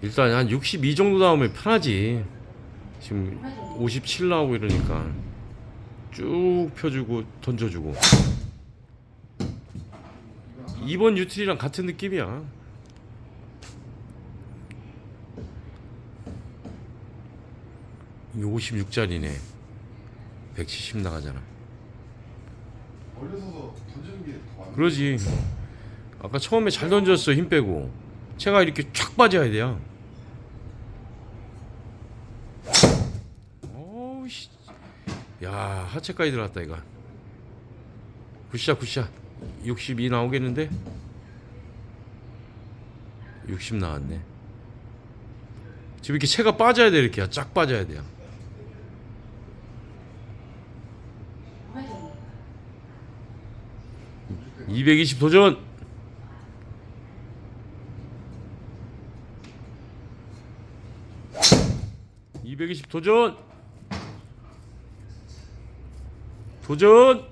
일단 한 62 정도 나오면 편하지. 지금 57 나오고 이러니까 쭉 펴주고 던져주고. 2번 유틸이랑 같은 느낌이야. 이게 56짜리네. 170 나가잖아. 그러지. 아까 처음에 잘 던졌어 힘 빼고. 채가 이렇게 쫙 빠져야 돼요. 어우씨. 야 하체까지 들어갔다 이거. 굿샷 굿샷. 62 나오겠는데? 60 나왔네. 지금 이렇게 채가 빠져야 돼 이렇게 쫙 빠져야 돼요. Ready. 220 도전. (220) 도전 도전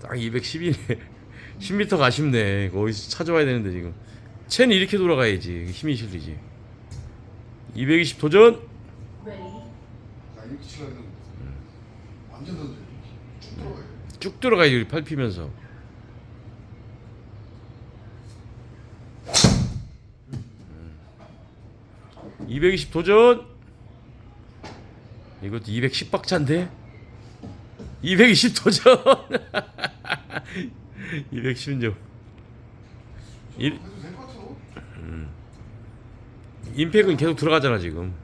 딱 210이네 10m 가쉽네 거기서 찾아와야 되는데 지금 채는 이렇게 돌아가야지 힘이 실리지 220 도전 Ready. 나 이렇게 치려면 음. 완전 던져. 쭉 들어가야 돼. 쭉 들어가야지 밟히면서 220 도전. 이것도 210 박자인데? 220 도전. 210점 해도 될것 같아. 임팩은 계속 들어가잖아 지금.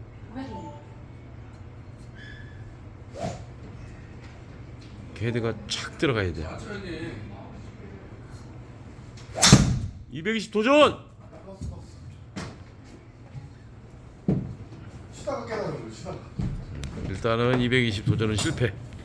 헤드가 착 들어가야 돼. 220 도전 일단은 220 도전은 실패